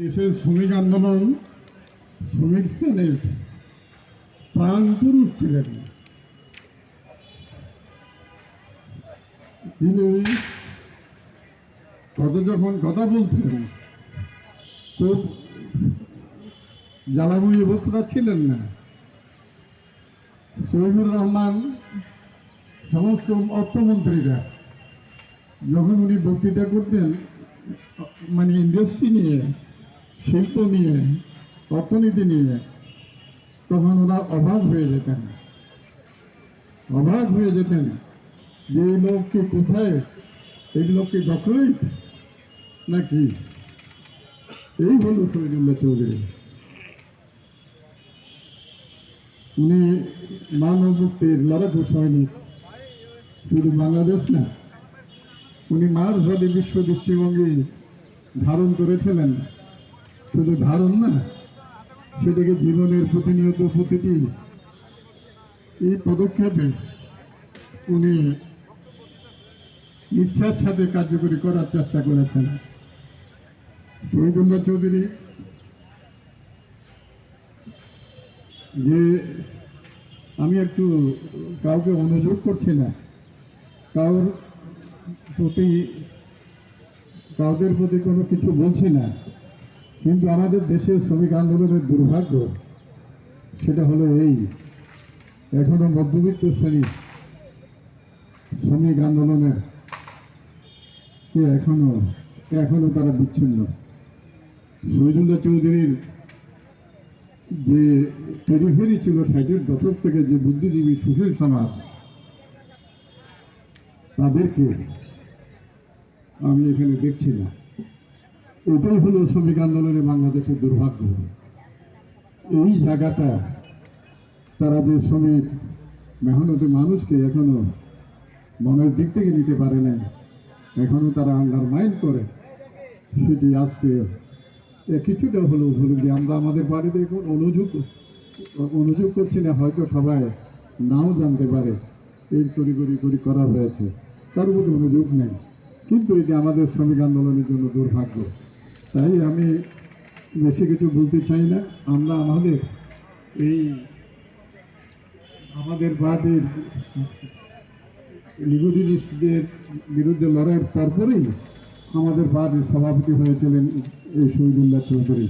দেশের শ্রমিক আন্দোলন, শ্রমিক শ্রেণির প্রাণ পুরুষ ছিলেন। তিনি কত যখন কথা বলছিলেন, খুব জ্বালাময়ী অবস্থা ছিলেন না। শহীদুর রহমান, সমস্ত অর্থমন্ত্রীরা যখন উনি বক্তৃতা করতেন মানে ইন্ডাস্ট্রি নিয়ে শিল্প নিয়ে, অর্থনীতি নিয়ে, তখন ওরা অবাক হয়ে যেতেন। অবাক হয়ে যেতেন যে এই লোককে কোথায়? এই লোককে ডক্টরেট? নাকি? এই হলো শহীদুল্লাহ চৌধুরী। উনি মানব মুক্তির লড়াকু সৈনিক। শুধু বাংলাদেশ না, উনি মার্কসবাদী বিশ্ব দৃষ্টিভঙ্গি ধারণ করেছিলেন। শুধু ধারণ না সেটাকে জীবনের প্রতিনিয়ত প্রতিটি এই পদক্ষেপে উনি নিষ্ঠার সাথে কার্যকরী করার চেষ্টা করেছেন। শহীদুল্লাহ চৌধুরী যে আমি একটু কাউকে অনুযোগ করছি না, কারোর প্রতি, কাউদের প্রতি কোনো কিছু বলছি না। কিন্তু আমাদের দেশের শ্রমিক আন্দোলনের দুর্ভাগ্য সেটা হলো এই। এখনও মধ্যবিত্ত শ্রেণি শ্রমিক আন্দোলনের কে এখনও এখনও তারা বিচ্ছিন্ন? শহীদুল্লাহ চৌধুরীর যে পেরিফেরি ছিল ষাটের দশক থেকে যে বুদ্ধিজীবী সুশীল সমাজ, তাদেরকে আমি এখানে দেখছি না। এটাই হলো শ্রমিক আন্দোলনে বাংলাদেশের দুর্ভাগ্য। এই জায়গাটা, তারা যে শ্রমিক মেহনতি মানুষকে এখনও মনের দিক থেকে নিতে পারে না এখনও তারা আন্ডারমাইন্ড করে, সেটি আজকে কিছুটা হলো হলো যে আমরা আমাদের বাড়িতে এখন অনুযোগ অনুযোগ করছি না, হয়তো সবাই নাও জানতে পারে, এই তড়িগড়ি করি করা হয়েছে। তার উপরে অনুযোগ নেই। কিন্তু এটি আমাদের শ্রমিক আন্দোলনের জন্য দুর্ভাগ্য। তাই আমি বেশি কিছু বলতে চাই না। আমরা আমাদের এই আমাদের পার্টির লিগুদিনিস্টদের বিরুদ্ধে লড়াইয়ের তারপরেই আমাদের পার্টির সভাপতি হয়েছিলেন এই শহীদুল্লাহ চৌধুরী,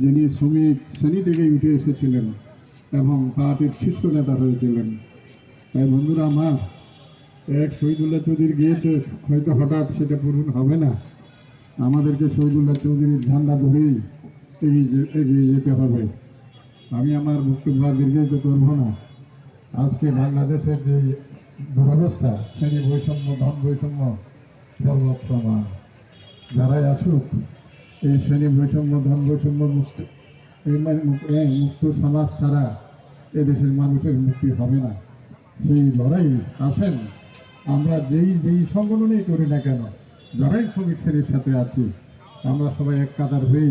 যিনি শ্রমিক শ্রেণি থেকে উঠে এসেছিলেন এবং পার্টির শীর্ষ নেতা হয়েছিলেন। তাই বন্ধুরা, আমার এক শহীদুল্লাহ চৌধুরী গিয়েছে, হয়তো হঠাৎ সেটা পূরণ হবে না। আমাদেরকে শহীদুল্লাহ চৌধুরীর ঝান্ডা ধরেই এগিয়ে এগিয়ে যেতে হবে আমি আমার বক্তব্য দীর্ঘায়িত করব না। আজকে বাংলাদেশের যে দুরবস্থা, শ্রেণি বৈষম্য, ধন বৈষম্য পর্বত প্রমাণ। যারাই আসুক, এই শ্রেণি বৈষম্য, ধন বৈষম্য মুক্ত মুক্ত সমাজ ছাড়া এদেশের মানুষের মুক্তি হবে না। সেই লড়াই আসেন, আমরা যেই যেই সংগঠনেই করি না কেন যারাই শ্রমিক শ্রেণির সাথে আছি। আমরা সবাই এক কাতার হয়ে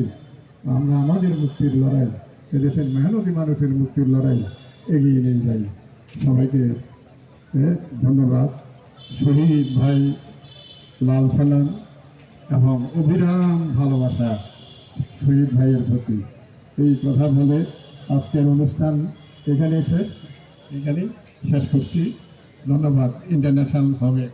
আমরা আমাদের মুক্তির লড়াই, এদেশের মেহনতি মানুষের মুক্তির লড়াই এগিয়ে নিয়ে যাই। সবাইকে ধন্যবাদ। শহীদ ভাই লাল সালাম এবং অবিরাম ভালোবাসা শহীদ ভাইয়ের প্রতি। এই কথা বলে আজকের অনুষ্ঠান এখানে এসে এখানে শেষ করছি। ধন্যবাদ। ইন্টারন্যাশনাল হবে।